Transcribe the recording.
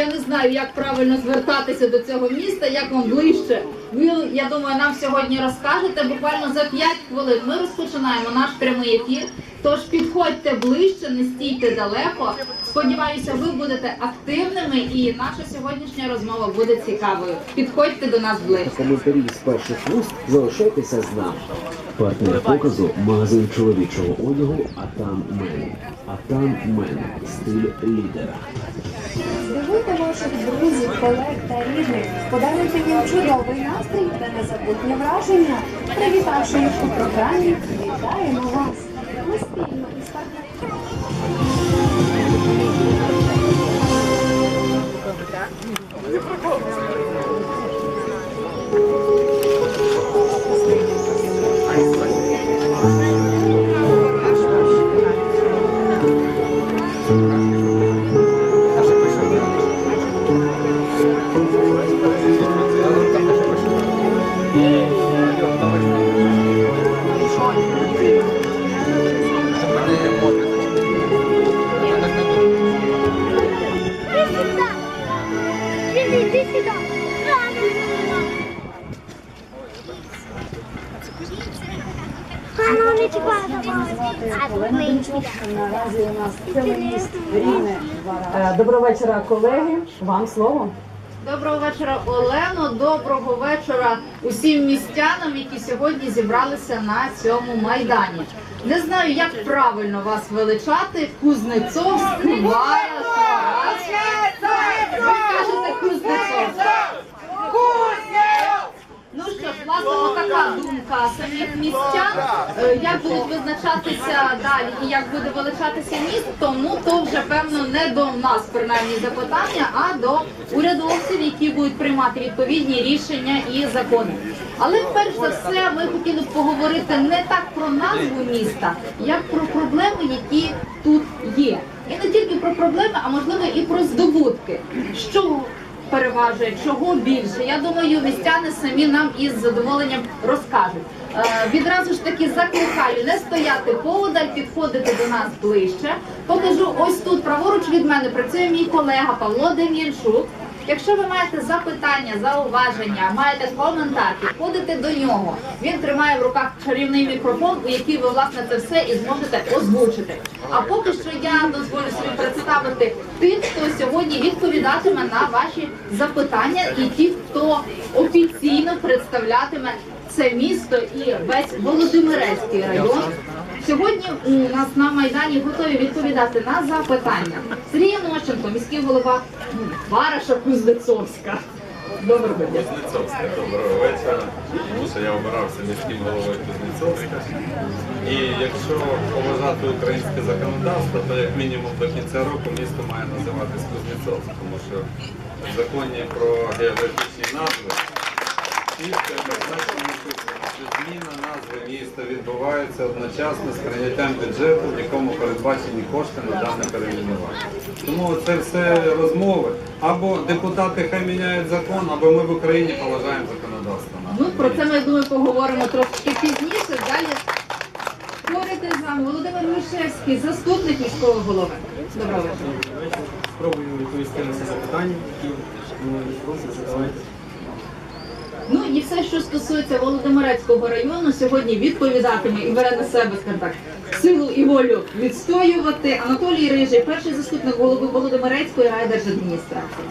Я не знаю, як правильно звертатися до цього міста, як вам ближче. Ви, я думаю, нам сьогодні розкажете. Буквально за 5 хвилин ми розпочинаємо наш прямий ефір. Тож підходьте ближче, не стійте далеко. Сподіваюся, ви будете активними і наша сьогоднішня розмова буде цікавою. Підходьте до нас ближче. Коментарі з перших вуст залишайтеся з нами. Партнер показу магазин чоловічого одягу Атан Мен. Атан Мен. Стиль лідера. Ваших друзів, колег та рідних, подаруйте їм чудовий настрій та незабутні враження. Привітавши їх у програмі, вітаємо вас. Ми спільно із партнером. Доброго вечора, колеги. Вам слово. Доброго вечора, Олено. Доброго вечора усім містянам, які сьогодні зібралися на цьому майдані. Не знаю, як правильно вас величати. Кузнецов, Вараш, Вараш. Ви кажете Кузнецовський. Ну що ж, власне, отака самих містян. Е, Як будуть визначатися далі і як буде величатися міст, тому то вже певно не до нас принаймні запитання, а до урядовців, які будуть приймати відповідні рішення і закони. Але перш за все ми хотіли б поговорити не так про назву міста, як про проблеми, які тут є. І не тільки про проблеми, а можливо і про здобутки. Що переважує, чого більше. Я думаю, містяни самі нам із задоволенням розкажуть. Е, відразу ж таки закликаю не стояти поодаль, підходити до нас ближче. Покажу ось тут праворуч від мене працює мій колега Павло Дем'янчук. Якщо ви маєте запитання, зауваження, маєте коментар, підходите до нього. Він тримає в руках чарівний мікрофон, у який ви власне це все і зможете озвучити. А поки що я дозволю собі представити тих, хто сьогодні відповідатиме на ваші запитання, і ті, хто офіційно представлятиме це місто і весь Володимирецький район. Сьогодні у нас на майдані готові відповідати на запитання. Сергій Нощенко, міський голова Вараша Кузнецовська. Доброго дня. Кузнецовська, доброго вечора. Тому що я обирався міським головою Кузнецовська. І якщо поважати українське законодавство, то як мінімум до кінця року місто має називатись Кузнецовськ, тому що в законі про географічні назви чітко зазначено, що зміна назви міста відбувається одночасно з прийняттям бюджету, в якому передбачені кошти на дане перейменування. Тому це все розмови. Або депутати хай міняють закон, або ми в Україні поважаємо законодавство. Ну про це ми я думаю, поговоримо трошки пізніше. Далі говорити з нами Володимир Мишевський, заступник міського голови. Доброго вечора. Спробую відповісти на ці запитання, які просять задавайте. Ну і все, що стосується Володимирецького району, сьогодні відповідатиме і бере на себе так, силу і волю відстоювати Анатолій Рижий, перший заступник голови Володимирецької райдержадміністрації.